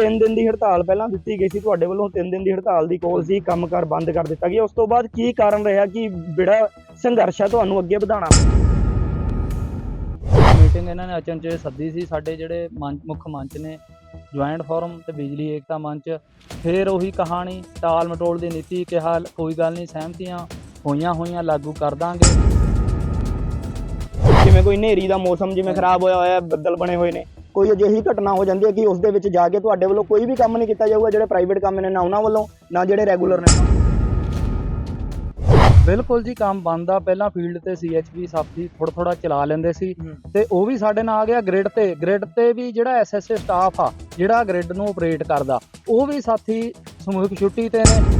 3 ਦਿਨ ਦੀ ਹੜਤਾਲ ਪਹਿਲਾਂ ਦਿੱਤੀ ਗਈ ਸੀ ਤੁਹਾਡੇ ਵੱਲੋਂ 3 ਦਿਨ ਦੀ ਹੜਤਾਲ ਦੀ ਕੋਲ ਸੀ ਕੰਮਕਾਰ ਬੰਦ ਕਰ ਦਿੱਤਾ ਗਿਆ। ਉਸ ਤੋਂ ਬਾਅਦ ਕੀ ਕਾਰਨ ਰਿਹਾ ਕਿ ਜਿਹੜਾ ਸੰਘਰਸ਼ ਤੁਹਾਨੂੰ ਅੱਗੇ ਵਧਾਉਣਾ? ਮੀਟਿੰਗ ਇਹਨਾਂ ਨੇ ਅਚਨਚੇ ਸੱਦੀ ਸੀ। ਸਾਡੇ ਜਿਹੜੇ ਮੁੱਖ ਮੰਚ ਨੇ ਜੁਆਇੰਟ ਫੋਰਮ ਤੇ ਬਿਜਲੀ ਏਕਤਾ ਮੰਚ ਫਿਰ ਉਹੀ ਕਹਾਣੀ ਟਾਲ ਮਟੋਲ ਦੀ ਨੀਤੀ ਕਿਹਾ ਕੋਈ ਗੱਲ ਨਹੀਂ ਸਹਿਮਤੀਆਂ ਹੋਈਆਂ ਹੋਈਆਂ ਲਾਗੂ ਕਰ ਦਾਂਗੇ। ਜਿਵੇਂ ਕੋਈ ਹਨੇਰੀ ਦਾ ਮੌਸਮ ਜਿਵੇਂ ਖਰਾਬ ਹੋਇਆ ਹੋਇਆ ਬੱਦਲ ਬਣੇ ਹੋਏ ਨੇ। ਕੋਈ ਅਜਿਹੀ ਘਟਨਾ ਹੋ ਜਾਂਦੀ ਹੈ ਕਿ ਉਸ ਦੇ ਵਿੱਚ ਜਾ ਕੇ ਤੁਹਾਡੇ ਵੱਲੋਂ ਕੋਈ ਵੀ ਕੰਮ ਨਹੀਂ ਕੀਤਾ ਜਾਊਗਾ ਜਿਹੜੇ ਪ੍ਰਾਈਵੇਟ ਕੰਮ ਨੇ ਨਾ ਉਹਨਾਂ ਵੱਲੋਂ ਨਾ ਜਿਹੜੇ ਰੈਗੂਲਰ ਨੇ। ਬਿਲਕੁਲ ਜੀ ਕੰਮ ਬੰਦ ਆ। ਪਹਿਲਾਂ ਫੀਲਡ ਤੇ ਸੀਐਚਪੀ ਸਾਥੀ ਥੋੜਾ ਥੋੜਾ ਚਲਾ ਲੈਂਦੇ ਸੀ। ਤੇ ਉਹ ਵੀ ਸਾਡੇ ਨਾਲ ਆ ਗਿਆ ਗ੍ਰਿਡ ਤੇ। ਗ੍ਰਿਡ ਤੇ ਵੀ ਜਿਹੜਾ ਐਸਐਸਏ ਸਟਾਫ ਆ ਜਿਹੜਾ ਗ੍ਰਿਡ ਨੂੰ ਆਪਰੇਟ ਕਰਦਾ ਉਹ ਵੀ ਸਾਥੀ ਸਮੂਹਿਕ ਛੁੱਟੀ ਤੇ ਨੇ।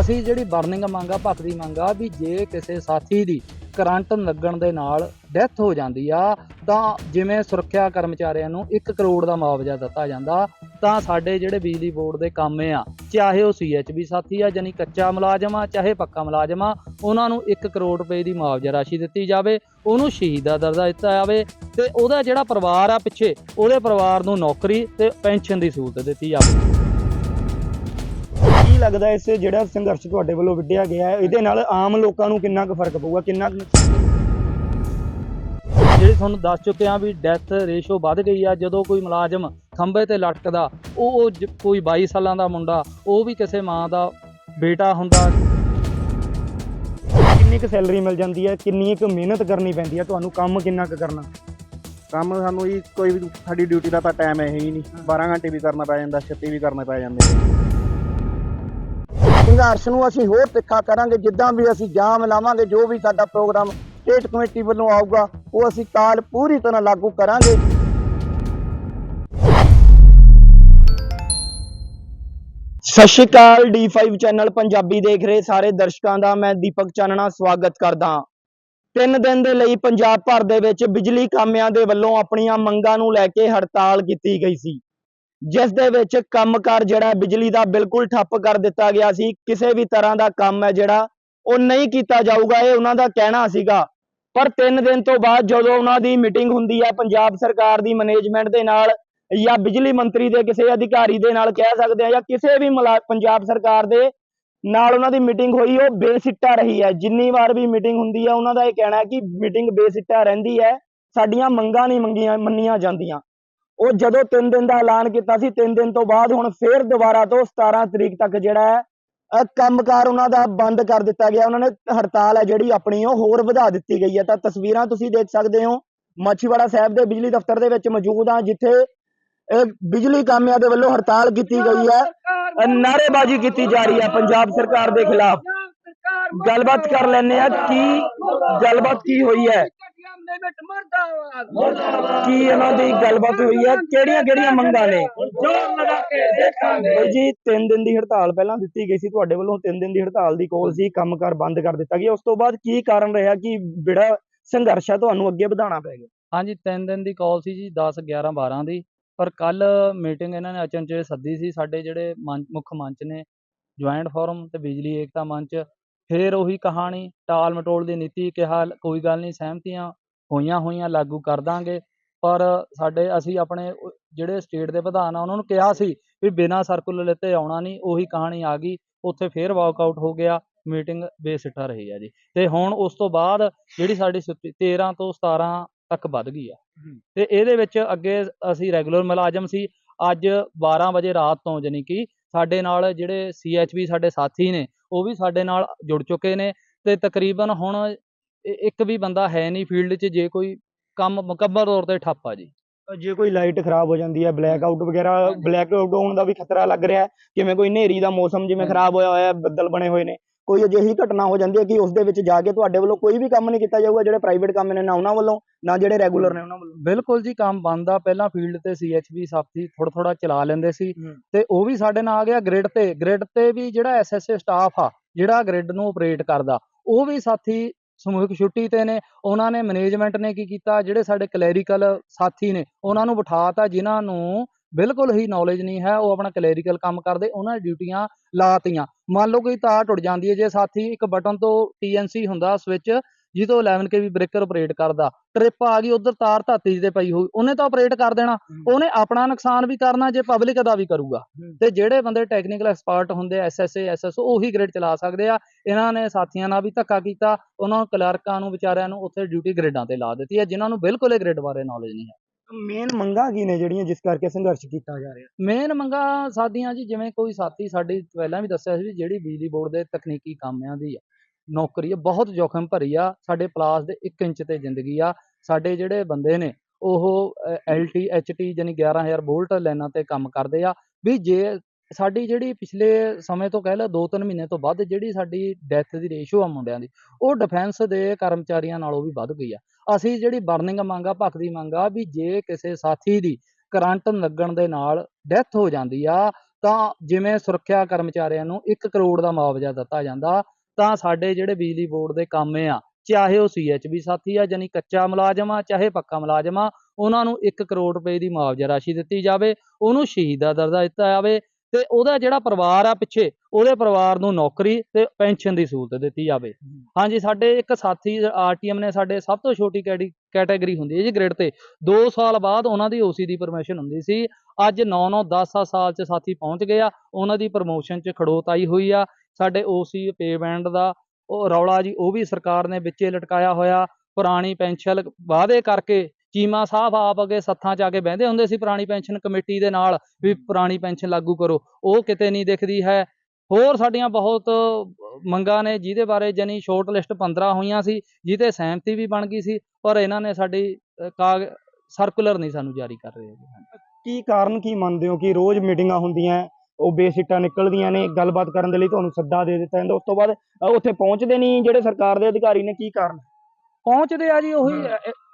ਅਸੀਂ ਜਿਹੜੀ ਬਰਨਿੰਗ ਮੰਗਾ ਭੱਖ ਦੀ ਮੰਗਾ ਵੀ ਜੇ ਕਿਸੇ ਸਾਥੀ ਦੀ ਕਰੰਟ ਲੱਗਣ ਦੇ ਨਾਲ ਡੈਥ ਹੋ ਜਾਂਦੀ ਆ, ਤਾਂ ਜਿਵੇਂ ਸੁਰੱਖਿਆ ਕਰਮਚਾਰੀਆਂ ਨੂੰ 1 ਕਰੋੜ ਦਾ ਮੁਆਵਜ਼ਾ ਦਿੱਤਾ ਜਾਂਦਾ, ਤਾਂ ਸਾਡੇ ਜਿਹੜੇ ਬਿਜਲੀ ਬੋਰਡ ਦੇ ਕੰਮ ਆ, ਚਾਹੇ ਉਹ ਸੀਐਚਬੀ ਸਾਥੀ ਆ ਜਾਨੀ ਕੱਚਾ ਮੁਲਾਜ਼ਮ ਆ, ਚਾਹੇ ਪੱਕਾ ਮੁਲਾਜ਼ਮ ਆ, ਉਹਨਾਂ ਨੂੰ 1 ਕਰੋੜ ਰੁਪਏ ਦੀ ਮੁਆਵਜ਼ਾ ਰਾਸ਼ੀ ਦਿੱਤੀ ਜਾਵੇ, ਉਹਨੂੰ ਸ਼ਹੀਦ ਦਾ ਦਰਜਾ ਦਿੱਤਾ ਜਾਵੇ, ਤੇ ਉਹਦਾ ਜਿਹੜਾ ਪਰਿਵਾਰ ਆ ਪਿੱਛੇ, ਉਹਦੇ ਪਰਿਵਾਰ ਨੂੰ ਨੌਕਰੀ ਤੇ ਪੈਨਸ਼ਨ ਦੀ ਸਹੂਲਤ ਦਿੱਤੀ ਜਾਵੇ। ਲੱਗਦਾ ਇਸ ਜਿਹੜਾ ਸੰਘਰਸ਼ ਤੁਹਾਡੇ ਵੱਲੋਂ ਵਿੱਢਿਆ ਗਿਆ ਹੈ ਇਹਦੇ ਨਾਲ ਆਮ ਲੋਕਾਂ ਨੂੰ ਕਿੰਨਾ ਕੁ ਫ਼ਰਕ ਪਊਗਾ? ਕਿੰਨਾ ਕੁ ਜਿਹੜੀ ਤੁਹਾਨੂੰ ਦੱਸ ਚੁੱਕੇ ਆ ਵੀ ਡੈਥ ਰੇਸ਼ੋ ਵੱਧ ਗਈ ਆ ਜਦੋਂ ਕੋਈ ਮੁਲਾਜ਼ਮ ਖੰਭੇ ਤੇ ਲਟਕਦਾ ਉਹ ਉਹ ਜ- ਕੋਈ 22 ਸਾਲਾਂ ਦਾ ਮੁੰਡਾ ਉਹ ਵੀ ਕਿਸੇ ਮਾਂ ਦਾ ਬੇਟਾ ਹੁੰਦਾ। ਕਿੰਨੀ ਕੁ ਸੈਲਰੀ ਮਿਲ ਜਾਂਦੀ ਹੈ? ਕਿੰਨੀ ਕੁ ਮਿਹਨਤ ਕਰਨੀ ਪੈਂਦੀ ਹੈ? ਤੁਹਾਨੂੰ ਕੰਮ ਕਿੰਨਾ ਕੁ ਕਰਨਾ? ਕੰਮ ਸਾਨੂੰ ਜੀ ਕੋਈ ਵੀ ਸਾਡੀ ਡਿਊਟੀ ਦਾ ਤਾਂ ਟਾਈਮ ਹੈ ਹੀ ਨਹੀਂ। 12 ਘੰਟੇ ਵੀ ਕਰਨਾ ਪੈ ਜਾਂਦਾ 36 ਵੀ ਕਰਨੇ ਪੈ ਜਾਂਦੇ ਨੇ ਸੰਘਰਸ਼ ਨੂੰ ਅਸੀਂ ਹੋਰ ਤਿੱਖਾ ਕਰਾਂਗੇ, ਜਿੱਦਾਂ ਵੀ ਅਸੀਂ ਜਾਮ ਲਾਵਾਂਗੇ, ਜੋ ਵੀ ਸਾਡਾ ਪ੍ਰੋਗਰਾਮ ਸਟੇਟ ਕਮੇਟੀ ਵੱਲੋਂ ਆਊਗਾ, ਉਹ ਅਸੀਂ ਕਾਲ ਪੂਰੀ ਤਰ੍ਹਾਂ ਲਾਗੂ ਕਰਾਂਗੇ। ਸਤਿ ਸ਼੍ਰੀ ਅਕਾਲ D5 ਚੈਨਲ ਪੰਜਾਬੀ ਦੇਖ ਰਹੇ ਸਾਰੇ ਦਰਸ਼ਕਾਂ ਦਾ, ਮੈਂ ਦੀਪਕ ਚਾਨਣਾ, ਸਵਾਗਤ ਕਰਦਾ ਹਾਂ। ਤਿੰਨ ਦਿਨ ਦੇ ਲਈ ਪੰਜਾਬ ਭਰ ਦੇ ਵਿੱਚ ਬਿਜਲੀ ਕਾਮਿਆਂ ਦੇ ਵੱਲੋਂ ਆਪਣੀਆਂ ਮੰਗਾਂ ਨੂੰ ਲੈ ਕੇ ਹੜਤਾਲ ਕੀਤੀ ਗਈ ਸੀ। ਜਿਸ ਦੇ ਵਿੱਚ ਕੰਮਕਾਰ ਜਿਹੜਾ ਬਿਜਲੀ ਦਾ ਬਿਲਕੁਲ ਠੱਪ ਕਰ ਦਿੱਤਾ ਗਿਆ ਸੀ, ਕਿਸੇ ਵੀ ਤਰ੍ਹਾਂ ਦਾ ਕੰਮ ਹੈ ਜਿਹੜਾ, ਉਹ ਨਹੀਂ ਕੀਤਾ ਜਾਊਗਾ, ਇਹ ਉਹਨਾਂ ਦਾ ਕਹਿਣਾ ਸੀਗਾ। ਪਰ ਤਿੰਨ ਦਿਨ ਤੋਂ ਬਾਅਦ ਜਦੋਂ ਉਹਨਾਂ ਦੀ ਮੀਟਿੰਗ ਹੁੰਦੀ ਹੈ, ਪੰਜਾਬ ਸਰਕਾਰ ਦੀ ਮੈਨੇਜਮੈਂਟ ਦੇ ਨਾਲ ਜਾਂ ਬਿਜਲੀ ਮੰਤਰੀ ਦੇ ਕਿਸੇ ਅਧਿਕਾਰੀ ਦੇ ਨਾਲ ਕਹਿ ਸਕਦੇ ਆ ਜਾਂ ਕਿਸੇ ਵੀ ਮੁਲਾ- ਪੰਜਾਬ ਸਰਕਾਰ ਦੇ ਨਾਲ ਉਹਨਾਂ ਦੀ ਮੀਟਿੰਗ ਹੋਈ, ਉਹ ਬੇਸਿੱਟਾ ਰਹੀ ਹੈ। ਜਿੰਨੀ ਵਾਰ ਵੀ ਮੀਟਿੰਗ ਹੁੰਦੀ ਹੈ, ਉਹਨਾਂ ਦਾ ਇਹ ਕਹਿਣਾ ਹੈ ਕਿ ਮੀਟਿੰਗ ਬੇਸਿੱਟਾ ਰਹਿੰਦੀ ਹੈ, ਸਾਡੀਆਂ ਮੰਗਾਂ ਨਹੀਂ ਮੰਗੀਆਂ, ਮੰਨੀਆਂ ਜਾਂਦੀਆਂ। ਉਹ ਜਦੋਂ 3 ਦਿਨ ਦਾ ਐਲਾਨ ਕੀਤਾ ਸੀ 3 ਦਿਨ ਤੋਂ ਬਾਅਦ ਹੁਣ ਫੇਰ ਦੁਬਾਰਾ ਤੋਂ 17 ਤਰੀਕ ਤੱਕ ਜਿਹੜਾ ਹੈ ਅਹ ਕੰਮਕਾਰ ਉਹਨਾਂ ਦਾ ਬੰਦ ਕਰ ਦਿੱਤਾ ਗਿਆ। ਉਹਨਾਂ ਨੇ ਹੜਤਾਲ ਹੈ ਜਿਹੜੀ ਆਪਣੀ, ਉਹ ਹੋਰ ਵਧਾ ਦਿੱਤੀ ਗਈ ਹੈ। ਤਾਂ ਤਸਵੀਰਾਂ ਤੁਸੀਂ ਦੇਖ ਸਕਦੇ ਹੋ, ਮਾਛੀਵਾੜਾ ਸਾਹਿਬ ਦੇ ਬਿਜਲੀ ਦਫ਼ਤਰ ਦੇ ਵਿੱਚ ਮੌਜੂਦ ਹਾਂ, ਜਿੱਥੇ ਬਿਜਲੀ ਕਾਮਿਆਂ ਦੇ ਵੱਲੋਂ ਹੜਤਾਲ ਕੀਤੀ ਗਈ ਹੈ। ਅਹ ਨਾਅਰੇਬਾਜ਼ੀ ਕੀਤੀ ਜਾ ਰਹੀ ਹੈ ਪੰਜਾਬ ਸਰਕਾਰ ਦੇ ਖਿਲਾਫ। ਗੱਲਬਾਤ ਕਰ ਲੈਣੇ ਆ ਕੀ ਗੱਲਬਾਤ ਕੀ ਹੋਈ ਹੈ। ਕੀ ਇਹਨਾਂ ਦੀ ਗੱਲਬਾਤ ਹੋਈ ਹੈ ਕਿਹੜੀਆਂ ਕਿਹੜੀਆਂ ਮੰਗਾਂ ਨੇ? ਬਾਈ ਜੀ 3 ਦਿਨ ਦੀ ਹੜਤਾਲ ਪਹਿਲਾਂ ਦਿੱਤੀ ਗਈ ਸੀ ਤੁਹਾਡੇ ਵੱਲੋਂ। 3 ਦਿਨ ਦੀ ਹੜਤਾਲ ਦੀ ਕੋਲ ਸੀ ਕੰਮਕਾਰ ਬੰਦ ਕਰ ਦਿੱਤਾ ਗਿਆ। ਉਸ ਤੋਂ ਬਾਅਦ ਕੀ ਕਾਰਨ ਰਿਹਾ ਕਿ ਜਿਹੜਾ ਸੰਘਰਸ਼ ਹੈ ਤੁਹਾਨੂੰ ਅੱਗੇ ਵਧਾਉਣਾ ਪੈ ਗਿਆ? ਹਾਂਜੀ ਤਿੰਨ ਦਿਨ ਦੀ ਕਾਲ ਸੀ ਜੀ 10 11 12 ਦੀ। ਪਰ ਕੱਲ ਮੀਟਿੰਗ ਇਹਨਾਂ ਨੇ ਅਚਨਚੇ ਸੱਦੀ ਸੀ। ਸਾਡੇ ਜਿਹੜੇ ਮੁੱਖ ਮੰਚ ਨੇ ਜੁਆਇੰਟ ਫੋਰਮ ਤੇ ਬਿਜਲੀ ਏਕਤਾ ਮੰਚ ਫਿਰ ਉਹੀ ਕਹਾਣੀ ਟਾਲ ਮਟੋਲ ਦੀ ਨੀਤੀ ਕਿਹਾ ਕੋਈ ਗੱਲ ਨਹੀਂ ਸਹਿਮਤੀਆਂ ਹੋਈਆਂ ਹੋਈਆਂ ਲਾਗੂ ਕਰ ਦਾਂਗੇ। ਪਰ ਸਾਡੇ ਅਸੀਂ ਆਪਣੇ ਜਿਹੜੇ ਸਟੇਟ ਦੇ ਪ੍ਰਧਾਨ ਆ ਉਹਨਾਂ ਨੂੰ ਕਿਹਾ ਸੀ ਵੀ ਬਿਨਾਂ ਸਰਕੂਲਰ ਲਿੱਤੇ ਆਉਣਾ ਨਹੀਂ ਉਹੀ ਕਹਾਣੀ ਆ ਗਈ। ਉੱਥੇ ਫੇਰ ਵਾਕਆਊਟ ਹੋ ਗਿਆ ਮੀਟਿੰਗ ਬੇਸਿੱਟਾ ਰਹੀ ਆ ਜੀ। ਤੇ ਹੁਣ ਉਸ ਤੋਂ ਬਾਅਦ ਜਿਹੜੀ ਸਾਡੀ ਛੁੱਟੀ 13 ਤੋਂ 17 ਤੱਕ ਵੱਧ ਗਈ ਆ। ਤੇ ਇਹਦੇ ਵਿੱਚ ਅੱਗੇ ਅਸੀਂ ਰੈਗੂਲਰ ਮੁਲਾਜ਼ਮ ਸੀ। ਅੱਜ 12 ਵਜੇ ਰਾਤ ਤੋਂ ਜਾਣੀ ਕਿ ਸਾਡੇ ਨਾਲ ਜਿਹੜੇ ਸੀਐਚਬੀ ਸਾਡੇ ਸਾਥੀ ਨੇ ਉਹ ਵੀ ਸਾਡੇ ਨਾਲ ਜੁੜ ਚੁੱਕੇ ਨੇ। ਤੇ ਤਕਰੀਬਨ ਹੁਣ ਇੱਕ ਵੀ ਬੰਦਾ ਹੈ ਨਹੀਂ ਫੀਲਡ 'ਚ ਜੇ ਕੋਈ ਕੰਮ ਮੁਕੰਮਲ ਤੌਰ ਤੇ ਠੱਪ ਆ ਜੀ ਜੇ ਕੋਈ ਲਾਈਟ ਖਰਾਬ ਹੋ ਜਾਂਦੀ ਹੈ ਬਲੈਕ ਆਊਟ ਵਗੈਰਾ। ਬਲੈਕ ਆਊਟ ਹੋਣ ਦਾ ਵੀ ਖਤਰਾ ਲੱਗ ਰਿਹਾ ਹੈ ਕਿਵੇਂ ਕੋਈ ਹਨੇਰੀ ਦਾ ਮੌਸਮ ਜਿਵੇਂ। ਖਰਾਬ ਹੋਇਆ ਹੋਇਆ ਹੈ ਬੱਦਲ ਬਣੇ ਹੋਏ ਨੇ ਕੋਈ ਅਜਿਹੀ ਘਟਨਾ ਹੋ ਜਾਂਦੀ ਹੈ ਕਿ ਉਸ ਦੇ ਵਿੱਚ ਜਾ ਕੇ ਤੁਹਾਡੇ ਵੱਲੋਂ ਕੋਈ ਵੀ ਕੰਮ ਨਹੀਂ ਕੀਤਾ ਜਾਊਗਾ ਜਿਹੜੇ ਪ੍ਰਾਈਵੇਟ ਕੰਮ ਨੇ ਨਾ ਉਹਨਾਂ ਵੱਲੋਂ ਨਾ ਜਿਹੜੇ ਰੈਗੂਲਰ ਨੇ ਉਹਨਾਂ ਵੱਲੋਂ ਬਿਲਕੁਲ ਜੀ ਕੰਮ ਬੰਦ ਆ ਪਹਿਲਾਂ ਫੀਲਡ ਤੇ ਸੀਐਚਬੀ ਸਾਥੀ ਥੋੜਾ ਥੋੜਾ ਚਲਾ ਲੈਂਦੇ ਸੀ ਤੇ ਉਹ ਵੀ ਸਾਡੇ ਨਾਲ ਆ ਗਿਆ ਗ੍ਰਿਡ ਤੇ ਗ੍ਰਿਡ ਤੇ ਵੀ ਜਿਹੜਾ ਐਸਐਸਏ ਸਟਾਫ ਆ ਜਿਹੜਾ ਗ੍ਰਿਡ ਨੂੰ ਆਪਰੇਟ ਕਰਦਾ ਉਹ ਵੀ ਸਾਥੀ ਸਮੂਹਿਕ ਛੁੱਟੀ ਤੇ ਨੇ, ਉਹਨਾਂ ਨੇ ਮੈਨੇਜਮੈਂਟ ਨੇ ਕੀ ਕੀਤਾ, ਜਿਹੜੇ ਸਾਡੇ ਕਲੈਰੀਕਲ ਸਾਥੀ ਨੇ, ਉਹਨਾਂ ਨੂੰ ਬਿਠਾਤਾ, ਜਿਨ੍ਹਾਂ ਨੂੰ ਬਿਲਕੁਲ ਹੀ ਨੌਲੇਜ ਨਹੀਂ ਹੈ, ਉਹ ਆਪਣਾ ਕਲੈਰੀਕਲ ਕੰਮ ਕਰਦੇ, ਉਹਨਾਂ ਦੀ ਡਿਊਟੀਆਂ ਲਾਤੀਆਂ। ਮੰਨ ਲਓ ਕੋਈ ਤਾਰ ਟੁੱਟ ਜਾਂਦੀ ਹੈ, ਜੇ ਸਾਥੀ ਇੱਕ ਬਟਨ ਤੋਂ ਟੀਐਨਸੀ ਹੁੰਦਾ ਸਵਿਚ ਜਿਹਤੋਂ 11 ਕੇਵੀ ਬ੍ਰੇਕਰ ਆਪਰੇਟ ਕਰਦਾ ਟ੍ਰਿਪ ਆ ਗਈ ਉਧਰ ਤਾਰ ਧਾਤੀ ਤੇ ਪਈ ਹੋਈ ਉਹਨੇ ਤਾਂ ਆਪਰੇਟ ਕਰ ਦੇਣਾ ਉਹਨੇ ਆਪਣਾ ਨੁਕਸਾਨ ਵੀ ਕਰਨਾ ਜੇ ਪਬਲਿਕ ਦਾ ਵੀ ਕਰੂਗਾ। ਤੇ ਜਿਹੜੇ ਬੰਦੇ ਟੈਕਨੀਕਲ ਐਕਸਪਰਟ ਹੁੰਦੇ ਐਸਐਸਏ ਐਸਐਸਓ ਉਹੀ ਗ੍ਰਿਡ ਚਲਾ ਸਕਦੇ ਆ। ਇਹਨਾਂ ਨੇ ਸਾਥੀਆਂ ਨਾਲ ਵੀ ਧੱਕਾ ਕੀਤਾ ਉਹਨਾਂ ਕਲਰਕਾਂ ਨੂੰ ਵਿਚਾਰਿਆਂ ਨੂੰ ਉੱਥੇ ਡਿਊਟੀ ਗ੍ਰਿਡਾਂ ਤੇ ਲਾ ਦਿੱਤੀ ਹੈ ਜਿਨ੍ਹਾਂ ਨੂੰ ਬਿਲਕੁਲ ਇਹ ਗ੍ਰਿਡ ਬਾਰੇ ਨੌਲੇਜ ਨਹੀਂ ਹੈ। ਮੇਨ ਮੰਗਾਂ ਕੀ ਨੇ ਜਿਹੜੀਆਂ ਜਿਸ ਕਰਕੇ ਸੰਘਰਸ਼ ਕੀਤਾ ਜਾ ਰਿਹਾ? ਮੇਨ ਮੰਗਾ ਸਾਡੀਆਂ ਜੀ ਜਿਵੇਂ ਕੋਈ ਸਾਥੀ ਸਾਡੀ ਪਹਿਲਾਂ ਵੀ ਦੱਸਿਆ ਸੀ ਜਿਹੜੀ ਬਿਜਲੀ ਬੋਰਡ ਦੇ ਤਕਨੀਕੀ ਕਾਮਿਆਂ ਦੀ ਆ। ਨੌਕਰੀ ਆ, ਬਹੁਤ ਜੋਖਮ ਭਰੀ ਆ, ਸਾਡੇ ਪਲਾਸ ਦੇ 1 ਇੰਚ ਤੇ ਜ਼ਿੰਦਗੀ ਆ। ਸਾਡੇ ਜਿਹੜੇ ਬੰਦੇ ਨੇ, ਉਹ ਐਲਟੀ ਐਚਟੀ ਯਾਨੀ 11000 ਵੋਲਟ ਲਾਈਨਾਂ ਤੇ ਕੰਮ ਕਰਦੇ ਆ। ਵੀ ਜੇ ਸਾਡੀ ਜਿਹੜੀ ਪਿਛਲੇ ਸਮੇਂ ਤੋਂ ਕਹਿ ਲਓ 2-3 ਮਹੀਨੇ ਤੋਂ ਵੱਧ ਜਿਹੜੀ ਸਾਡੀ ਡੈਥ ਦੀ ਰੇਸ਼ੋ ਆ ਮੁੰਡਿਆਂ ਦੀ, ਉਹ ਡਿਫੈਂਸ ਦੇ ਕਰਮਚਾਰੀਆਂ ਨਾਲੋਂ ਵੀ ਵੱਧ ਗਈ ਆ। ਅਸੀਂ ਜਿਹੜੀ ਬਰਨਿੰਗ ਮੰਗ ਆ ਭੱਖ ਮੰਗ ਆ, ਵੀ ਜੇ ਕਿਸੇ ਸਾਥੀ ਦੀ ਕਰੰਟ ਲੱਗਣ ਦੇ ਨਾਲ ਡੈਥ ਹੋ ਜਾਂਦੀ ਆ, ਤਾਂ ਜਿਵੇਂ ਸੁਰੱਖਿਆ ਕਰਮਚਾਰੀਆਂ ਨੂੰ 1 ਕਰੋੜ ਦਾ ਮੁਆਵਜ਼ਾ ਦਿੱਤਾ ਜਾਂਦਾ ਤਾਂ ਸਾਡੇ ਜਿਹੜੇ ਬਿਜਲੀ ਬੋਰਡ ਦੇ ਕੰਮ ਆ, ਚਾਹੇ ਉਹ ਸੀਐਚਬੀ ਸਾਥੀ ਆ ਯਾਨੀ ਕੱਚਾ ਮੁਲਾਜ਼ਮ ਆ, ਚਾਹੇ ਪੱਕਾ ਮੁਲਾਜ਼ਮ ਆ, ਉਹਨਾਂ ਨੂੰ 1 ਕਰੋੜ ਰੁਪਏ ਦੀ ਮੁਆਵਜ਼ਾ ਰਾਸ਼ੀ ਦਿੱਤੀ ਜਾਵੇ, ਉਹਨੂੰ ਸ਼ਹੀਦ ਦਾ ਦਰਜਾ ਦਿੱਤਾ ਜਾਵੇ ਤੇ ਉਹਦਾ ਜਿਹੜਾ ਪਰਿਵਾਰ ਆ ਪਿੱਛੇ, ਉਹਦੇ ਪਰਿਵਾਰ ਨੂੰ ਨੌਕਰੀ ਤੇ ਪੈਨਸ਼ਨ ਦੀ ਸਹੂਲਤ ਦਿੱਤੀ ਜਾਵੇ। ਹਾਂਜੀ, ਸਾਡੇ ਇੱਕ ਸਾਥੀ ਆਰਟੀਐਮ ਨੇ ਸਾਡੇ ਸਭ ਤੋਂ ਛੋਟੀ ਕੈਟੀ ਕੈਟਾਗਰੀ ਹੁੰਦੀ ਹੈ ਜੀ ਗ੍ਰੇਡ ਤੇ। 2 ਸਾਲ ਬਾਅਦ ਉਹਨਾਂ ਦੀ ਓਸੀ ਦੀ ਪਰਮਿਸ਼ਨ ਹੁੰਦੀ ਸੀ। ਅੱਜ 9-9 10 ਸਾਲ ਚ ਸਾਥੀ ਪਹੁੰਚ ਗਏ ਆ, ਉਹਨਾਂ ਦੀ ਪ੍ਰਮੋਸ਼ਨ ਚ ਖੜੋਤ ਆਈ ਹੋਈ ਆ। ਸਾਡੇ ਓਸੀ ਪੇ ਬੈਂਡ ਦਾ ਉਹ ਰੌਲਾ ਜੀ, ਉਹ ਵੀ ਸਰਕਾਰ ਨੇ ਵਿੱਚੇ ਲਟਕਾਇਆ ਹੋਇਆ। ਪੁਰਾਣੀ ਪੈਨਸ਼ਨ ਵਾਅਦੇ ਕਰਕੇ ਚੀਮਾ ਸਾਹਿਬ ਆਪ ਅੱਗੇ ਸੱਥਾਂ 'ਚ ਆ ਕੇ ਬਹਿੰਦੇ ਹੁੰਦੇ ਸੀ ਪੁਰਾਣੀ ਪੈਨਸ਼ਨ ਕਮੇਟੀ ਦੇ ਨਾਲ ਵੀ ਪੁਰਾਣੀ ਪੈਨਸ਼ਨ ਲਾਗੂ ਕਰੋ। ਉਹ ਕਿਤੇ ਨਹੀਂ ਦਿਖਦੀ ਹੈ। ਹੋਰ ਸਾਡੀਆਂ ਬਹੁਤ ਮੰਗਾਂ ਨੇ ਜਿਹਦੇ ਬਾਰੇ ਜਾਨੀ ਸ਼ੋਰਟ ਲਿਸਟ 15 ਹੋਈਆਂ ਸੀ ਜਿਹਤੇ ਸਹਿਮਤੀ ਵੀ ਬਣ ਗਈ ਸੀ, ਪਰ ਇਹਨਾਂ ਨੇ ਸਾਡੀ ਕਾਗ ਸਰਕੂਲਰ ਨਹੀਂ ਸਾਨੂੰ ਜਾਰੀ ਕਰ ਰਹੇ ਹੈਗੇ। ਕੀ ਕਾਰਨ ਕੀ ਮੰਨਦੇ ਹੋ ਕਿ ਰੋਜ਼ ਮੀਟਿੰਗਾਂ ਹੁੰਦੀਆਂ ਉਹ ਬੇਸਿੱਟਾਂ ਨਿਕਲਦੀਆਂ ਨੇ ਗੱਲਬਾਤ ਕਰਨ ਦੇ ਲਈ ਤੁਹਾਨੂੰ ਸੱਦਾ ਦੇ ਦਿੱਤਾ ਜਾਂਦਾ। ਉਸ ਤੋਂ ਬਾਅਦ ਉੱਥੇ ਪਹੁੰਚਦੇ ਨਹੀਂ ਜਿਹੜੇ ਸਰਕਾਰ ਦੇ ਅਧਿਕਾਰੀ ਨੇ ਕੀ ਕਾਰਨ? ਪਹੁੰਚਦੇ ਆ ਜੀ ਉਹੀ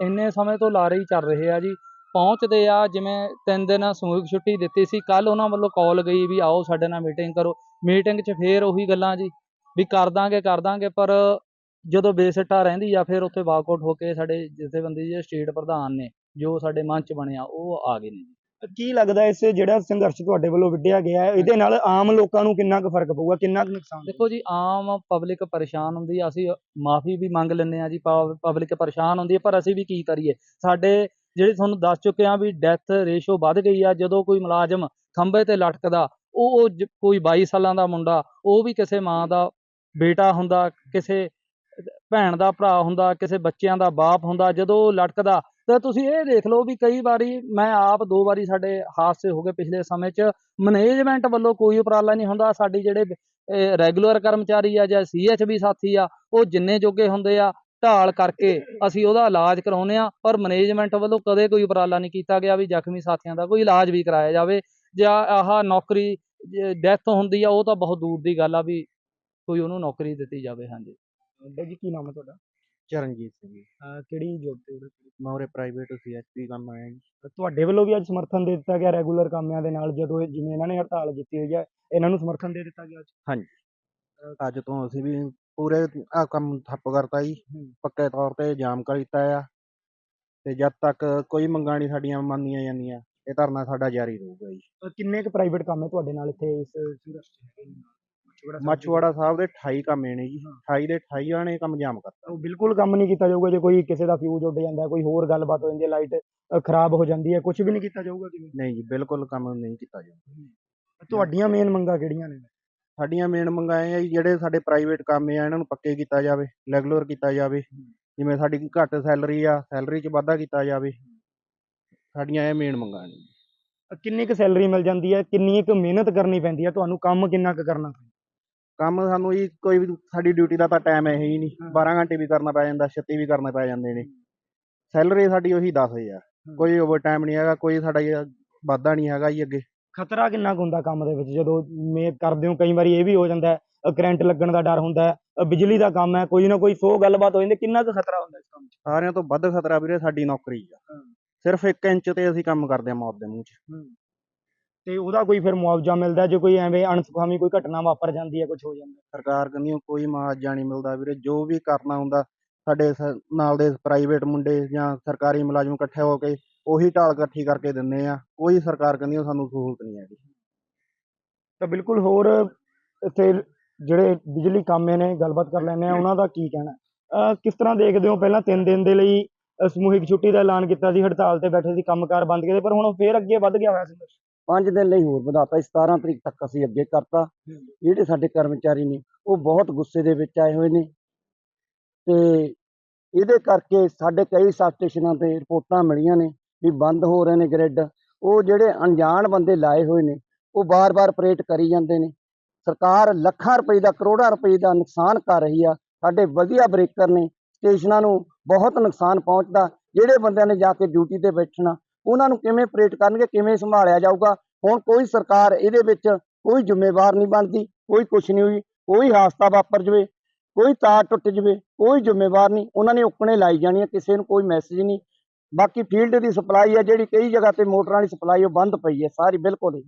ਇੰਨੇ ਸਮੇਂ ਤੋਂ ਲਾਰੇ ਹੀ ਚੱਲ ਰਹੇ ਆ ਜੀ। ਪਹੁੰਚਦੇ ਆ ਜਿਵੇਂ ਤਿੰਨ ਦਿਨ ਸਮੂਹਿਕ ਛੁੱਟੀ ਦਿੱਤੀ ਸੀ ਕੱਲ ਉਹਨਾਂ ਵੱਲੋਂ ਕਾਲ ਗਈ ਵੀ ਆਓ ਸਾਡੇ ਨਾਲ ਮੀਟਿੰਗ ਕਰੋ। ਮੀਟਿੰਗ 'ਚ ਫੇਰ ਉਹੀ ਗੱਲਾਂ ਜੀ ਵੀ ਕਰ ਦਾਂਗੇ ਕਰ ਦਾਂਗੇ ਪਰ ਜਦੋਂ ਬੇਸਿੱਟਾ ਰਹਿੰਦੀ ਆ ਫਿਰ ਉੱਥੇ ਵਾਕਆਊਟ ਹੋ ਕੇ ਸਾਡੇ ਜਥੇਬੰਦੀ ਦੇ ਸਟੇਟ ਪ੍ਰਧਾਨ ਨੇ ਜੋ ਸਾਡੇ ਮਨ 'ਚ ਬਣਿਆ ਉਹ ਆ ਗਏ ਨੇ ਕੀ ਲੱਗਦਾ ਇਸ ਜਿਹੜਾ ਸੰਘਰਸ਼ ਤੁਹਾਡੇ ਵੱਲੋਂ ਵਿੱਢਿਆ ਗਿਆ ਹੈ, ਇਹਦੇ ਨਾਲ ਆਮ ਲੋਕਾਂ ਨੂੰ ਕਿੰਨਾ ਕੁ ਫ਼ਰਕ ਪਊਗਾ, ਕਿੰਨਾ ਕੁ ਨੁਕਸਾਨ ਦੇਖੋ ਜੀ, ਆਮ ਪਬਲਿਕ ਪਰੇਸ਼ਾਨ ਹੁੰਦੀ ਆ, ਅਸੀਂ ਮਾਫੀ ਵੀ ਮੰਗ ਲੈਂਦੇ ਆ ਜੀ ਪਬਲਿਕ ਪਰੇਸ਼ਾਨ ਹੁੰਦੀ ਹੈ ਪਰ ਅਸੀਂ ਵੀ ਕੀ ਕਰੀਏ? ਸਾਡੇ ਜਿਹੜੇ ਤੁਹਾਨੂੰ ਦੱਸ ਚੁੱਕੇ ਆ ਵੀ ਡੈਥ ਰੇਸ਼ੋ ਵੱਧ ਗਈ ਆ, ਜਦੋਂ ਕੋਈ ਮੁਲਾਜ਼ਮ ਖੰਭੇ ਤੇ ਲਟਕਦਾ, ਉਹ ਉਹ ਜ- ਕੋਈ 22 ਸਾਲਾਂ ਦਾ ਮੁੰਡਾ, ਉਹ ਵੀ ਕਿਸੇ ਮਾਂ ਦਾ ਬੇਟਾ ਹੁੰਦਾ, ਕਿਸੇ ਭੈਣ ਦਾ ਭਰਾ ਹੁੰਦਾ, ਕਿਸੇ ਬੱਚਿਆਂ ਦਾ ਬਾਪ ਹੁੰਦਾ, ਜਦੋਂ ਉਹ ਲਟਕਦਾ ਤਾਂ ਤੁਸੀਂ ਇਹ ਦੇਖ ਲਓ ਵੀ ਕਈ ਵਾਰੀ ਮੈਂ ਆਪ ਦੋ ਵਾਰੀ ਸਾਡੇ ਹਾਦਸੇ ਹੋ ਗਏ ਪਿਛਲੇ ਸਮੇਂ 'ਚ। ਮੈਨੇਜਮੈਂਟ ਵੱਲੋਂ ਕੋਈ ਉਪਰਾਲਾ ਨਹੀਂ ਹੁੰਦਾ। ਸਾਡੀ ਜਿਹੜੇ ਰੈਗੂਲਰ ਕਰਮਚਾਰੀ ਆ ਜਾਂ ਸੀਐਚਬੀ ਸਾਥੀ ਆ, ਉਹ ਜਿੰਨੇ ਜੋਗੇ ਹੁੰਦੇ ਆ, ਢਾਲ ਕਰਕੇ ਅਸੀਂ ਉਹਦਾ ਇਲਾਜ ਕਰਾਉਂਦੇ ਆ, ਪਰ ਮੈਨੇਜਮੈਂਟ ਵੱਲੋਂ ਕਦੇ ਕੋਈ ਉਪਰਾਲਾ ਨਹੀਂ ਕੀਤਾ ਗਿਆ ਵੀ ਜ਼ਖਮੀ ਸਾਥੀਆਂ ਦਾ ਕੋਈ ਇਲਾਜ ਵੀ ਕਰਾਇਆ ਜਾਵੇ ਜਾਂ ਆਹ ਨੌਕਰੀ ਡੈਥ ਹੁੰਦੀ ਆ, ਉਹ ਤਾਂ ਬਹੁਤ ਦੂਰ ਦੀ ਗੱਲ ਆ ਵੀ ਕੋਈ ਉਹਨੂੰ ਨੌਕਰੀ ਦਿੱਤੀ ਜਾਵੇ, ਹਾਂਜੀ। ਬਾਈ ਜੀ, ਕੀ ਨਾਮ ਹੈ ਤੁਹਾਡਾ? ਚਰਨਜੀਤ ਸਿੰਘ ਜੀ। ਅਹ ਕਿਹੜੀ ਜੋਬ ਤੇ ਹੋ ਮੈਂ ਉਰੇ ਪ੍ਰਾਈਵੇਟ ਸੀਐਚਪੀ ਕੰਮ ਆਇਆ ਜੀ। ਤੁਹਾਡੇ ਵੱਲੋਂ ਵੀ ਅੱਜ ਸਮਰਥਨ ਦੇ ਦਿੱਤਾ ਗਿਆ ਰੈਗੂਲਰ ਕਾਮਿਆਂ ਦੇ ਨਾਲ ਜਦੋਂ ਇਹ- ਜਿਵੇਂ ਇਹਨਾਂ ਨੇ ਹੜਤਾਲ ਕੀਤੀ ਹੋਈ ਹੈ ਇਹਨਾਂ ਨੂੰ ਸਮਰਥਨ ਦੇ ਦਿੱਤਾ ਗਿਆ ਅੱਜ? ਅੱਜ ਤੋਂ ਅਸੀਂ ਵੀ ਪੂਰੇ ਆ ਕੰਮ ਠੱਪ ਕਰਤਾ ਜੀ। ਪੱਕੇ ਤੌਰ ਤੇ ਜਾਮ ਕਰ ਦਿੱਤਾ ਆ। ਤੇ ਜਦ ਤੱਕ ਕੋਈ ਮੰਗਾਂ ਨਹੀਂ ਸਾਡੀਆਂ ਮੰਨੀਆਂ ਜਾਂਦੀਆਂ ਇਹ ਧਰਨਾ ਸਾਡਾ ਜਾਰੀ ਰਹੂਗਾ ਜੀ। ਅਹ ਕਿੰਨੇ ਕੁ ਪ੍ਰਾਈਵੇਟ ਕੰਮ ਹੈ ਤੁਹਾਡੇ ਨਾਲ ਇੱਥੇ ਇਸ ਸੰਘਰਸ਼ 'ਚ ਹੈਗੇ ਨੇ? ਮਾਛੀਵਾੜਾ ਸਾਹਿਬ ਦੇ ਮਛਵਾੜਾ ਸਾਹਿਬ ਦੇ 28 ਕੰਮ ਨੇ ਜੀ। 28 ਦੇ 28 ਜਾਣੇ ਕੰਮ ਜਾਮ ਕਰਤਾ। ਉਹ ਬਿਲਕੁਲ ਕੰਮ ਨਹੀਂ ਕੀਤਾ ਜਾਊਗਾ ਜੇ ਕੋਈ ਕਿਸੇ ਦਾ ਫਿਊਜ਼ ਉੱਡ ਜਾਂਦਾ ਕੋਈ ਹੋਰ ਗੱਲਬਾਤ ਹੋ ਜਾਂਦੀ ਹੈ ਲਾਈਟ ਖਰਾਬ ਹੋ ਜਾਂਦੀ ਹੈ ਕੁਝ ਵੀ ਨਹੀਂ ਕੀਤਾ ਜਾਊਗਾ ਕਿਵੇਂ? ਨਹੀਂ ਜੀ ਬਿਲਕੁਲ ਕੰਮ ਨਹੀਂ ਕੀਤਾ ਜਾਊਗਾ। ਤੁਹਾਡੀਆਂ ਮੇਨ ਮੰਗਾਂ ਕਿਹੜੀਆਂ ਨੇ? ਸਾਡੀਆਂ ਮੇਨ ਮੰਗਾਂ ਇਹ ਆ ਜਿਹੜੇ ਸਾਡੇ ਪ੍ਰਾਈਵੇਟ ਕੰਮ ਆ ਇਹਨਾਂ ਨੂੰ ਪੱਕੇ ਕੀਤਾ ਜਾਵੇ ਰੈਗੂਲਰ ਕੀਤਾ ਜਾਵੇ। ਜਿਵੇਂ ਸਾਡੀ ਘੱਟ ਸੈਲਰੀ ਆ ਸੈਲਰੀ 'ਚ ਵਾਧਾ ਕੀਤਾ ਜਾਵੇ। ਸਾਡੀਆਂ ਇਹ ਮੇਨ ਮੰਗਾਂ ਨੇ ਕਿੰਨੀ ਕੁ ਸੈਲਰੀ ਮਿਲ ਜਾਂਦੀ ਹੈ ਕਿੰਨੀ ਕੁ ਮਿਹਨਤ ਕਰਨੀ ਪੈਂਦੀ ਹੈ ਤੁਹਾਨੂੰ ਕੰਮ ਕਿੰਨਾ ਕੁ ਕਰਨਾ ਪੈਂਦਾ? ਕੰਮ ਸਾਨੂੰ ਜੀ ਕੋਈ ਵੀ ਸਾਡੀ ਡਿਊਟੀ ਦਾ ਤਾਂ ਟਾਈਮ ਹੈ ਹੀ ਨਹੀਂ। 12 ਘੰਟੇ ਵੀ ਕਰਨਾ ਪੈ ਜਾਂਦਾ 36 ਵੀ ਕਰਨੇ ਪੈ ਜਾਂਦੇ ਨੇ। ਸੈਲਰੀ ਸਾਡੀ ਉਹੀ 10000 ਕੋਈ ਓਵਰ ਟਾਈਮ ਨਹੀਂ ਹੈਗਾ ਕੋਈ ਸਾਡਾ ਵਾਧਾ ਨਹੀਂ ਹੈਗਾ ਜੀ ਅੱਗੇ। ਖਤਰਾ ਕਿੰਨਾ ਹੁੰਦਾ ਕੰਮ ਦੇ ਵਿੱਚ? ਜਦੋਂ ਮੇ ਕਰਦੇ ਹੋ ਕਈ ਵਾਰੀ ਇਹ ਵੀ ਹੋ ਜਾਂਦਾ ਹੈ ਕਰੰਟ ਲੱਗਣ ਦਾ ਡਰ ਹੁੰਦਾ ਬਿਜਲੀ ਦਾ ਕੰਮ ਹੈ ਕੋਈ ਨਾ ਕੋਈ ਸੌ ਗੱਲਬਾਤ ਹੋ ਜਾਂਦੀ ਕਿੰਨਾ ਕੁ ਖਤਰਾ ਹੁੰਦਾ ਇਸ ਕੰਮ 'ਚ? ਸਾਰਿਆਂ ਤੋਂ ਵੱਧ ਖਤਰਾ ਵੀਰੇ ਸਾਡੀ ਨੌਕਰੀ ਆ। ਸਿਰਫ 1 ਇੰਚ ਤੇ ਅਸੀਂ ਕੰਮ ਕਰਦੇ ਆ ਮੌਤ ਦੇ ਮੂੰਹ 'ਚ। ਤੇ ਉਹਦਾ ਕੋਈ ਫਿਰ ਮੁਆਵਜ਼ਾ ਮਿਲਦਾ ਜੇ ਕੋਈ ਐਵੇਂ ਅਣਸੁਖਾਵੀ ਕੋਈ ਘਟਨਾ ਵਾਪਰ ਜਾਂਦੀ ਹੈ ਕੁਝ ਹੋ ਜਾਂਦਾ ਸਰਕਾਰ ਕੰਨੀ ਕੋਈ ਮੁਆਵਜ਼ਾ ਨਹੀਂ ਮਿਲਦਾ ਵੀਰੇ ਜੋ ਵੀ ਕਰਨਾ ਹੁੰਦਾ ਸਾਡੇ ਨਾਲ ਦੇ ਪ੍ਰਾਈਵੇਟ ਮੁੰਡੇ ਜਾਂ ਸਰਕਾਰੀ ਮੁਲਾਜ਼ਮ ਇਕੱਠੇ ਹੋ ਕੇ ਉਹੀ ਢਾਲ ਇਕੱਠੀ ਕਰਕੇ ਦਿੰਦੇ ਆ ਕੋਈ ਸਰਕਾਰ ਕੰਨੀ ਸਾਨੂੰ ਸਹੂਲਤ ਨਹੀਂ ਹੈਗੀ। ਤਾਂ ਬਿਲਕੁਲ ਹੋਰ ਇੱਥੇ ਜਿਹੜੇ ਬਿਜਲੀ ਕਾਮੇ ਨੇ ਗੱਲਬਾਤ ਕਰ ਲੈਂਦੇ ਆ ਉਹਨਾਂ ਦਾ ਕੀ ਕਹਿਣਾ ਕਿਸ ਤਰ੍ਹਾਂ ਦੇਖਦੇ ਹੋ ਪਹਿਲਾਂ 3 ਦਿਨ ਦੇ ਲਈ ਸਮੂਹਿਕ ਛੁੱਟੀ ਦਾ ਐਲਾਨ ਕੀਤਾ ਸੀ ਹੜਤਾਲ ਤੇ ਬੈਠੇ ਸੀ ਕੰਮਕਾਰ ਬੰਦ ਕੀਤੇ ਪਰ ਹੁਣ ਫੇਰ ਅੱਗੇ ਵੱਧ ਗਿਆ ਹੋਇਆ ਸੰਘਰਸ਼ ਪੰਜ ਦਿਨ ਲਈ ਹੋਰ ਵਧਾਤਾ 17 ਤਰੀਕ ਤੱਕ ਅਸੀਂ ਅੱਗੇ ਕਰਤਾ। ਜਿਹੜੇ ਸਾਡੇ ਕਰਮਚਾਰੀ ਨੇ, ਉਹ ਬਹੁਤ ਗੁੱਸੇ ਦੇ ਵਿੱਚ ਆਏ ਹੋਏ ਨੇ। ਤੇ ਇਹਦੇ ਕਰਕੇ ਸਾਡੇ ਕਈ ਸਬ ਸਟੇਸ਼ਨਾਂ ਤੇ ਰਿਪੋਰਟਾਂ ਮਿਲੀਆਂ ਨੇ ਵੀ ਬੰਦ ਹੋ ਰਹੇ ਨੇ ਗ੍ਰਿਡ। ਉਹ ਜਿਹੜੇ ਅਣਜਾਣ ਬੰਦੇ ਲਾਏ ਹੋਏ ਨੇ, ਉਹ ਬਾਰ-ਬਾਰ ਆਪਰੇਟ ਕਰੀ ਜਾਂਦੇ ਨੇ। ਸਰਕਾਰ ਲੱਖਾਂ ਰੁਪਏ ਦਾ, ਕਰੋੜਾਂ ਰੁਪਏ ਦਾ ਨੁਕਸਾਨ ਕਰ ਰਹੀ ਆ। ਸਾਡੇ ਵਧੀਆ ਬ੍ਰੇਕਰ ਨੇ, ਸਟੇਸ਼ਨਾਂ ਨੂੰ ਬਹੁਤ ਨੁਕਸਾਨ ਪਹੁੰਚਦਾ। ਜਿਹੜੇ ਬੰਦਿਆਂ ਨੇ ਜਾ ਕੇ ਡਿਊਟੀ ਤੇ ਬੈਠਣਾ ਉਹਨਾਂ ਨੂੰ ਕਿਵੇਂ ਆਪਰੇਟ ਕਰਨਗੇ, ਕਿਵੇਂ ਸੰਭਾਲਿਆ ਜਾਊਗਾ? ਹੁਣ ਕੋਈ ਸਰਕਾਰ ਇਹਦੇ ਵਿੱਚ ਕੋਈ ਜ਼ਿੰਮੇਵਾਰ ਨਹੀਂ ਬਣਦੀ, ਕੋਈ ਕੁਛ ਨਹੀਂ ਹੋਈ, ਕੋਈ ਹਾਦਸਾ ਵਾਪਰ ਜਵੇ, ਕੋਈ ਤਾਰ ਟੁੱਟ ਜਵੇ, ਕੋਈ ਜ਼ਿੰਮੇਵਾਰ ਨਹੀਂ, ਉਹਨਾਂ ਨੇ ਉੱਕਣੇ ਲਾਈ ਜਾਣੀ ਕਿਸੇ ਨੂੰ ਕੋਈ ਮੈਸੇਜ ਨਹੀਂ। ਬਾਕੀ ਫੀਲਡ ਦੀ ਸਪਲਾਈ ਹੈ, ਜਿਹੜੀ ਕਈ ਜਗ੍ਹਾ ਤੇ ਮੋਟਰਾਂ ਵਾਲੀ ਸਪਲਾਈ ਉਹ ਬੰਦ ਪਈ ਹੈ ਸਾਰੀ, ਬਿਲਕੁਲ ਹੀ।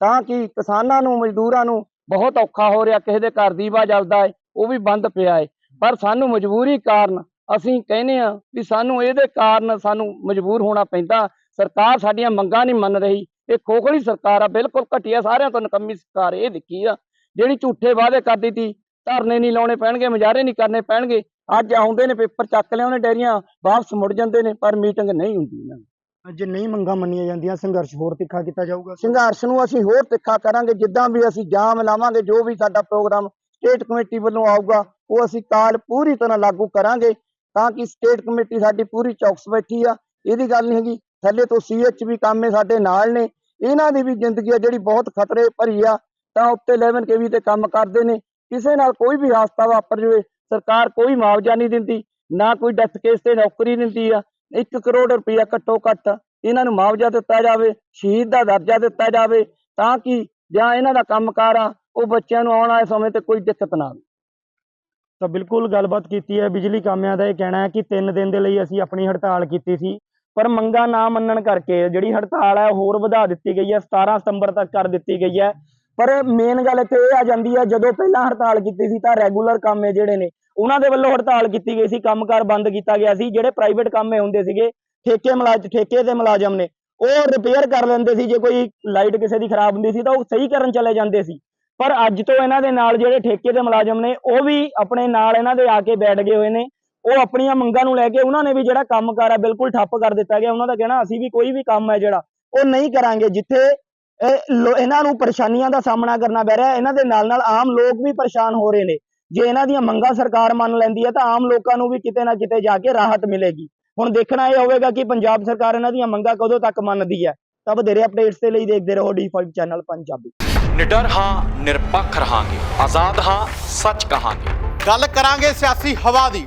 ਤਾਂ ਕਿ ਕਿਸਾਨਾਂ ਨੂੰ, ਮਜ਼ਦੂਰਾਂ ਨੂੰ ਬਹੁਤ ਔਖਾ ਹੋ ਰਿਹਾ, ਕਿਸੇ ਦੇ ਘਰ ਦੀਵਾ ਜਲਦਾ ਹੈ, ਉਹ ਵੀ ਬੰਦ ਪਿਆ ਹੈ। ਪਰ ਸਾਨੂੰ ਮਜਬੂਰੀ ਕਾਰਨ ਅਸੀਂ ਕਹਿੰਦੇ ਆ ਵੀ ਸਾਨੂੰ ਇਹਦੇ ਕਾਰਨ ਸਾਨੂੰ ਮਜਬੂਰ ਹੋਣਾ ਪੈਂਦਾ ਸਰਕਾਰ ਸਾਡੀਆਂ ਮੰਗਾਂ ਨਹੀਂ ਮੰਨ ਰਹੀ। ਇਹ ਖੋਖਲੀ ਸਰਕਾਰ ਆ ਬਿਲਕੁਲ ਘਟੀਆ ਸਾਰਿਆਂ ਤੋਂ ਨਕੰਮੀ ਸਰਕਾਰ ਇਹ ਦਿੱਤੀ ਆ। ਜਿਹੜੀ ਝੂਠੇ ਵਾਅਦੇ ਕਰਦੀ ਤੀ ਧਰਨੇ ਨਹੀਂ ਲਾਉਣੇ ਪੈਣਗੇ ਮੁਜ਼ਾਹਰੇ ਨਹੀਂ ਕਰਨੇ ਪੈਣਗੇ। ਅੱਜ ਆਉਂਦੇ ਨੇ ਪੇਪਰ ਚੱਕ ਲਿਆਉਂਦੇ ਡੈਰੀਆਂ ਵਾਪਸ ਮੁੜ ਜਾਂਦੇ ਨੇ ਪਰ ਮੀਟਿੰਗ ਨਹੀਂ ਹੁੰਦੀ ਇਹਨਾਂ ਦੀ। ਜੇ ਨਹੀਂ ਮੰਗਾਂ ਮੰਨੀਆਂ ਜਾਂਦੀਆਂ ਸੰਘਰਸ਼ ਹੋਰ ਤਿੱਖਾ ਕੀਤਾ ਜਾਊਗਾ। ਸੰਘਰਸ਼ ਨੂੰ ਅਸੀਂ ਹੋਰ ਤਿੱਖਾ ਕਰਾਂਗੇ ਜਿੱਦਾਂ ਵੀ ਅਸੀਂ ਜਾਮ ਲਾਵਾਂਗੇ ਜੋ ਵੀ ਸਾਡਾ ਪ੍ਰੋਗਰਾਮ ਸਟੇਟ ਕਮੇਟੀ ਵੱਲੋਂ ਆਊਗਾ ਉਹ ਅਸੀਂ ਕਾਲ ਪੂਰੀ ਤਰ੍ਹਾਂ ਲਾਗੂ ਕਰਾਂਗੇ ਤਾਂ ਕਿ ਸਟੇਟ ਕਮੇਟੀ ਸਾਡੀ ਪੂਰੀ ਚੌਕਸ ਬੈਠੀ ਆ। ਇਹਦੀ ਗੱਲ ਨਹੀਂ ਹੈਗੀ ਥੱਲੇ ਤੋਂ ਸੀਐਚ ਵੀ ਕਾਮੇ ਸਾਡੇ ਨਾਲ ਨੇ। ਇਹਨਾਂ ਦੀ ਵੀ ਜ਼ਿੰਦਗੀ ਆ ਜਿਹੜੀ ਬਹੁਤ ਖਤਰੇ ਭਰੀ ਆ, ਤਾਂ ਉੱਤੇ 11 ਕੇਵੀ ਤੇ ਕੰਮ ਕਰਦੇ ਨੇ। ਕਿਸੇ ਨਾਲ ਕੋਈ ਵੀ ਹਾਦਸਾ ਵਾਪਰ ਜਾਵੇ, ਸਰਕਾਰ ਕੋਈ ਮੁਆਵਜ਼ਾ ਨਹੀਂ ਦਿੰਦੀ, ਨਾ ਕੋਈ ਡੈਥ ਕੇਸ ਤੇ ਨੌਕਰੀ ਦਿੰਦੀ ਆ। 1 ਕਰੋੜ ਰੁਪਈਆ ਘੱਟੋ ਘੱਟ ਇਹਨਾਂ ਨੂੰ ਮੁਆਵਜ਼ਾ ਦਿੱਤਾ ਜਾਵੇ, ਸ਼ਹੀਦ ਦਾ ਦਰਜਾ ਦਿੱਤਾ ਜਾਵੇ, ਤਾਂ ਕਿ ਜਾਂ ਇਹਨਾਂ ਦਾ ਕੰਮਕਾਰ ਆ, ਉਹ ਬੱਚਿਆਂ ਨੂੰ ਆਉਣ ਵਾਲੇ ਸਮੇਂ ਤੇ ਕੋਈ ਦਿੱਕਤ ਨਾ ਆਵੇ। ਤਾਂ ਬਿਲਕੁਲ ਗੱਲਬਾਤ ਕੀਤੀ ਹੈ, ਬਿਜਲੀ ਕਾਮਿਆਂ ਦਾ ਇਹ ਕਹਿਣਾ ਹੈ ਕਿ 3 ਦਿਨ ਦੇ ਲਈ ਅਸੀਂ ਆਪਣੀ ਹੜਤਾਲ ਕੀਤੀ ਸੀ। ਪਰ ਮੰਗਾਂ ਨਾ ਮੰਨਣ ਕਰਕੇ ਜਿਹੜੀ ਹੜਤਾਲ ਹੈ ਹੋਰ ਵਧਾ ਦਿੱਤੀ ਗਈ ਹੈ 17 ਸਤੰਬਰ ਤੱਕ ਕਰ ਦਿੱਤੀ ਗਈ ਹੈ। ਪਰ ਮੇਨ ਗੱਲ ਇੱਥੇ ਇਹ ਆ ਜਾਂਦੀ ਹੈ, ਜਦੋਂ ਪਹਿਲਾਂ ਹੜਤਾਲ ਕੀਤੀ ਸੀ ਤਾਂ ਰੈਗੂਲਰ ਕਾਮੇ ਜਿਹੜੇ ਨੇ, ਉਹਨਾਂ ਦੇ ਵੱਲੋਂ ਹੜਤਾਲ ਕੀਤੀ ਗਈ ਸੀ, ਕੰਮਕਾਰ ਬੰਦ ਕੀਤਾ ਗਿਆ ਸੀ, ਜਿਹੜੇ ਪ੍ਰਾਈਵੇਟ ਕਾਮੇ ਹੁੰਦੇ ਸੀਗੇ, ਠੇਕੇ ਮੁਲਾਜ਼, ਠੇਕੇ ਦੇ ਮੁਲਾਜ਼ਮ ਨੇ, ਉਹ ਰਿਪੇਅਰ ਕਰ ਲੈਂਦੇ ਸੀ, ਜੇ ਕੋਈ ਲਾਈਟ ਕਿਸੇ ਦੀ ਖਰਾਬ ਹੁੰਦੀ ਸੀ ਤਾਂ ਉਹ ਸਹੀ ਕਰਨ ਚਲੇ ਜਾਂਦੇ ਸੀ। ਪਰ ਅੱਜ ਤੋਂ ਇਹਨਾਂ ਦੇ ਨਾਲ ਜਿਹੜੇ ਠੇਕੇ ਦੇ ਮੁਲਾਜ਼ਮ ਨੇ, ਉਹ ਵੀ ਆਪਣੇ ਨਾਲ ਇਹਨਾਂ ਦੇ ਆ ਕੇ ਬੈਠ ਗਏ ਹੋਏ ਨੇ ਉਹ ਆਪਣੀਆਂ ਮੰਗਾਂ ਨੂੰ ਲੈ ਕੇ ਉਹਨਾਂ ਨੇ ਵੀ ਜਿਹੜਾ ਕੰਮਕਾਰ ਹੈ ਬਿਲਕੁਲ ਠੱਪ ਕਰ ਦਿੱਤਾ ਗਿਆ। ਉਹਨਾਂ ਦਾ ਕਹਿਣਾ ਅਸੀਂ ਵੀ ਕੋਈ ਵੀ ਕੰਮ ਹੈ ਜਿਹੜਾ ਉਹ ਨਹੀਂ ਕਰਾਂਗੇ ਜਿੱਥੇ ਇਹਨਾਂ ਨੂੰ ਪਰੇਸ਼ਾਨੀਆਂ ਦਾ ਸਾਹਮਣਾ ਕਰਨਾ ਪੈ ਰਿਹਾ ਇਹਨਾਂ ਦੇ ਨਾਲ ਨਾਲ ਆਮ ਲੋਕ ਵੀ ਪਰੇਸ਼ਾਨ ਹੋ ਰਹੇ ਨੇ। ਜੇ ਇਹਨਾਂ ਦੀਆਂ ਮੰਗਾਂ ਸਰਕਾਰ ਮੰਨ ਲੈਂਦੀ ਹੈ ਤਾਂ ਆਮ ਲੋਕਾਂ ਨੂੰ ਵੀ ਕਿਤੇ ਨਾ ਕਿਤੇ ਜਾ ਕੇ ਰਾਹਤ ਮਿਲੇਗੀ। ਹੁਣ ਦੇਖਣਾ ਇਹ ਹੋਵੇਗਾ ਕਿ ਪੰਜਾਬ ਸਰਕਾਰ ਇਹਨਾਂ ਦੀਆਂ ਮੰਗਾਂ ਕਦੋਂ ਤੱਕ ਮੰਨਦੀ ਹੈ। ਤਾਂ ਵਧੇਰੇ ਅਪਡੇਟਸ ਦੇ ਲਈ ਦੇਖਦੇ ਰਹੋ D5 ਚੈਨਲ ਪੰਜਾਬੀ ਨਿਡਰ ਹਾਂ ਨਿਰਪੱਖ ਰਹਾਂਗੇ। ਆਜ਼ਾਦ ਹਾਂ ਸੱਚ ਕਹਾਂਗੇ। ਗੱਲ ਕਰਾਂਗੇ ਸਿਆਸੀ ਹਵਾ ਦੀ।